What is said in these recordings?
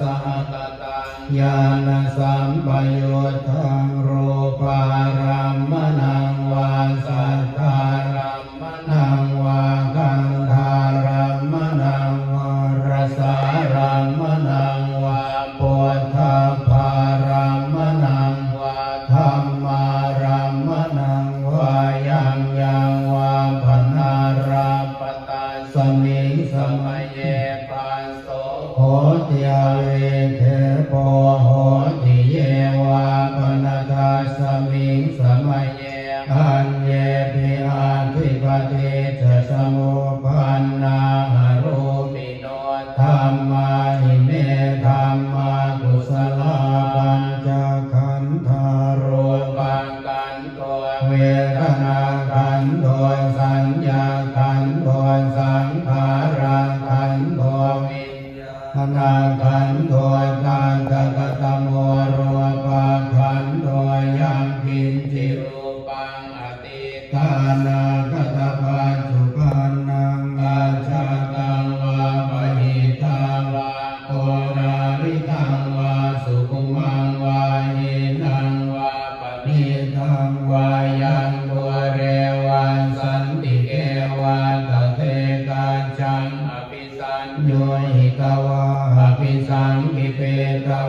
สหตตังญาณสัมปโยทังรูปารัมมนังวาสัทธารัมมนังวา สังขาราขันโดยวิญญาณอนาขันโดยการกตตโมรูปาขันโดยยังกินจิรูปังอติตานาคตปัจจุปันนังอาชาตังวาปหิตังวาโอนาริตังวาสุขุมังวาหินังวาปณิตังวาย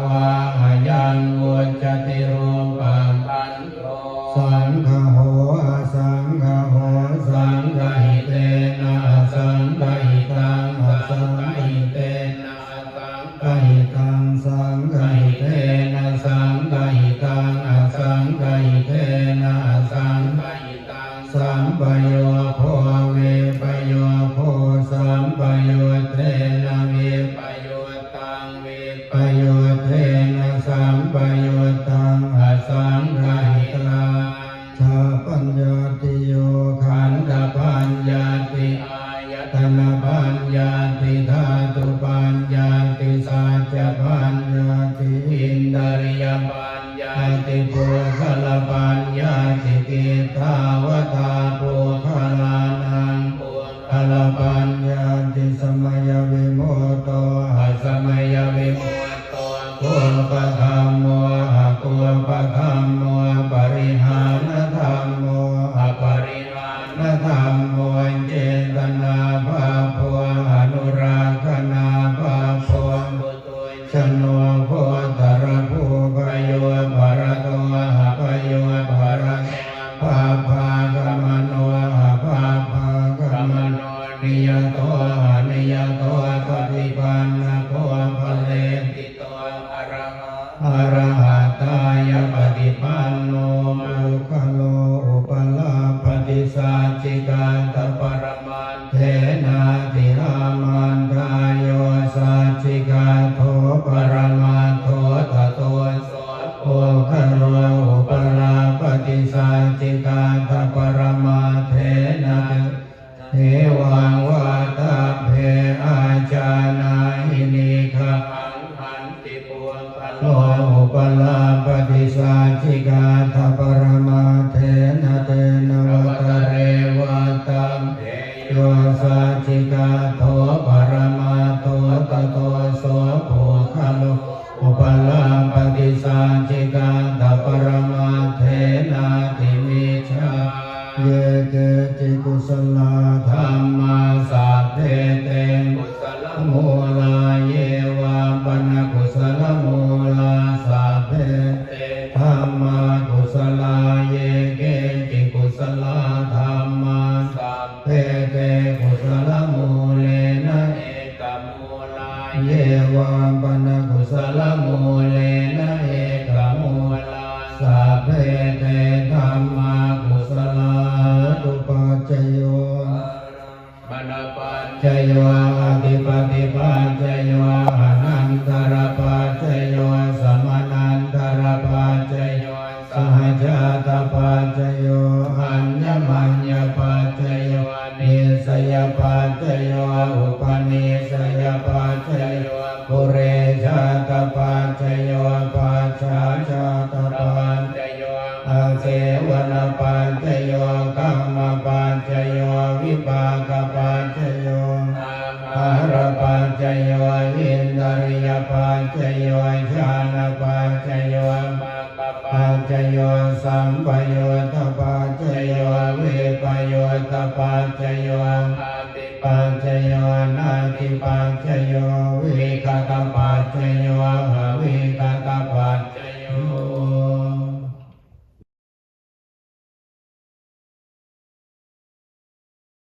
วะหยันวุจติรู ติปุคลปัญญาติกิทาวตาปุคลานังปุคลปัญญาติสมัยวิโมโตหสมัยวิโมตัวกุล โยสัจจิกาโทปรมาโทตโตโสโภคโลอุปลาปฏิสัจจิกาตปรมาเทนะติมิชาเยเกจิกุสลาธรรมาสัพเพเตมุสลโม นกุศลโมเลนะเอกโมมูลาสัพเพเตธรรมากุศลาตุปัจจโยมณปัญจโยอธิปติปัจจโยอนันตรปัจจโยสมนันตรปัจจโยสหจาตปัจจโยอัญญมัญญปัจจโยนิสยปัจจโยอุปนิสยปัจจโยปุเร เสวนปัจจโยกัมมปัจจโยวิปากปัจจโยอาอารปัจจโยอินทริยปัจจโยชาณปัจจโยมาปะปะปัจจโยสัมปโยตปัจจโยวิปโยตปัจจโยปัจจโยนาติปัจจโยวิคตปัจจโย